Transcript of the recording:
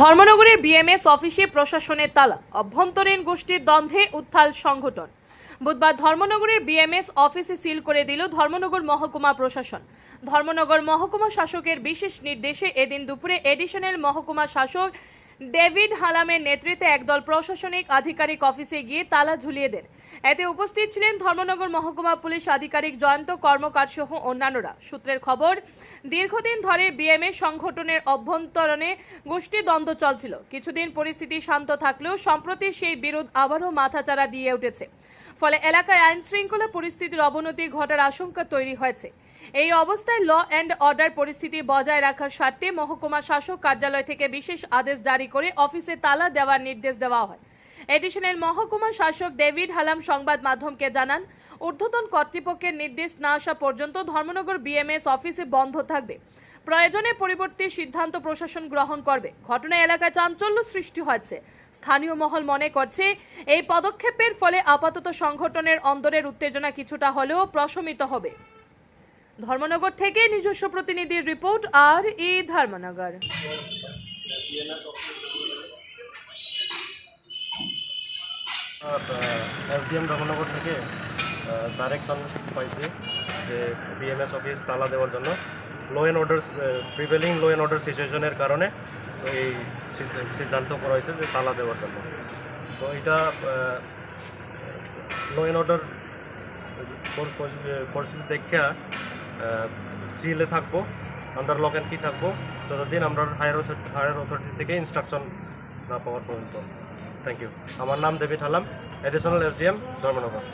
ধর্মনগরের BMS অফিসে প্রশাসনের তালা, অভ্যন্তরীণ গোষ্ঠীর দ্বন্দ্বে উত্থাল সংগঠন। বুধবার ধর্মনগরের বিএমএস অফিসে সিল করে দিল ধর্মনগর মহকুমা প্রশাসন। ধর্মনগর মহকুমা শাসকের বিশেষ নির্দেশে এদিন দুপুরে এডিশনাল মহকুমা শাসক ডেভিড হালামের নেতৃত্বে একদল প্রশাসনিক আধিকারিক অফিসে গিয়ে তালা ঝুলিয়ে দেন। এতে উপস্থিত ছিলেন ধর্মনগর মহকুমা পুলিশ আধিকারিক জয়ন্ত কর্মকার সহ অন্যান্যরা। সূত্রের খবর, দীর্ঘদিন ধরে বিএমএ সংগঠনের অভ্যন্তরণে গোষ্ঠী দ্বন্দ্ব চলছিল। কিছুদিন পরিস্থিতি শান্ত থাকলেও সম্প্রতি সেই বিরোধ আবারও মাথাচাড়া দিয়ে উঠেছে। ফলে এলাকায় আইন শৃঙ্খলা পরিস্থিতির অবনতি ঘটার আশঙ্কা তৈরি হয়েছে। এই অবস্থায় ল অ্যান্ড অর্ডার পরিস্থিতি বজায় রাখার স্বার্থে মহকুমা শাসক কার্যালয় থেকে বিশেষ আদেশ জারি করে অফিসে তালা দেওয়ার নির্দেশ দেওয়া হয়। এডিশনাল মহকুমা শাসক ডেভিড হালাম সংবাদ মাধ্যমকে জানান, ঊর্ধ্বতন কর্তৃপক্ষের নির্দেশ না আসা পর্যন্ত ধর্মনগর বিএমএস অফিসে বন্ধ থাকবে। প্রয়োজনে পরিবর্তে সিদ্ধান্ত প্রশাসন গ্রহণ করবে। ঘটনা এলাকায় চাঞ্চল্য সৃষ্টি হয়েছে। স্থানীয় মহল মনে করছে, এই পদক্ষেপের ফলে আপাতত সংগঠনের অন্দরের উত্তেজনা কিছুটা হলেও প্রশমিত হবে। ধর্মনগর থেকে নিজস্ব প্রতিনিধির রিপোর্ট, আর ই ধর্মনগর। এসডিএম ধর্মনগর থেকে ডাইরেকশন পাইছি যে বিএমএস অফিস তালা দেওয়ার জন্য law and order prevailing law and order সিচুয়েশনের কারণে এই সিদ্ধ- সিদ্ধান্ত করা হয়েছে যে তালা দেওয়ার জন্য তো এটা লো অ্যান্ড অর্ডার পরিস্থিতি দেখা সিলে থাকব আন্ডার লক অ্যান্ড কি থাকব যতদিন আমরা হায়ার হায়ার অথরিটি থেকে ইনস্ট্রাকশন না পাওয়ার পর্যন্ত। থ্যাংক ইউ আমার নাম দেবী হালাম এডিশনাল এসডিএম ধর্মনগর।